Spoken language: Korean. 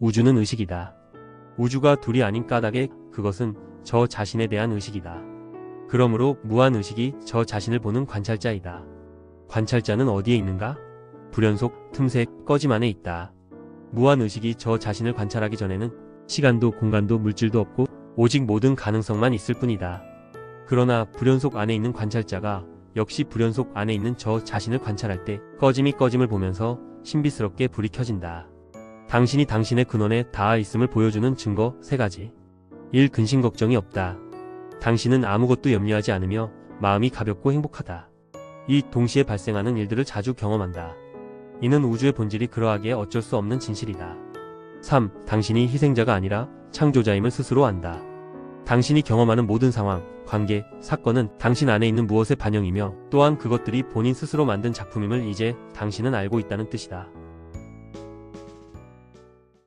우주는 의식이다. 우주가 둘이 아닌 까닭에 그것은 저 자신에 대한 의식이다. 그러므로 무한 의식이 저 자신을 보는 관찰자이다. 관찰자는 어디에 있는가? 불연속, 틈새, 꺼짐 안에 있다. 무한 의식이 저 자신을 관찰하기 전에는 시간도 공간도 물질도 없고 오직 모든 가능성만 있을 뿐이다. 그러나 불연속 안에 있는 관찰자가 역시 불연속 안에 있는 저 자신을 관찰할 때 꺼짐이 꺼짐을 보면서 신비스럽게 불이 켜진다. 당신이 당신의 근원에 닿아 있음을 보여주는 증거 세 가지. 1. 근심 걱정이 없다. 당신은 아무것도 염려하지 않으며 마음이 가볍고 행복하다. 2. 동시에 발생하는 일들을 자주 경험한다. 이는 우주의 본질이 그러하기에 어쩔 수 없는 진실이다. 3. 당신이 희생자가 아니라 창조자임을 스스로 안다. 당신이 경험하는 모든 상황, 관계, 사건은 당신 안에 있는 무엇의 반영이며 또한 그것들이 본인 스스로 만든 작품임을 이제 당신은 알고 있다는 뜻이다.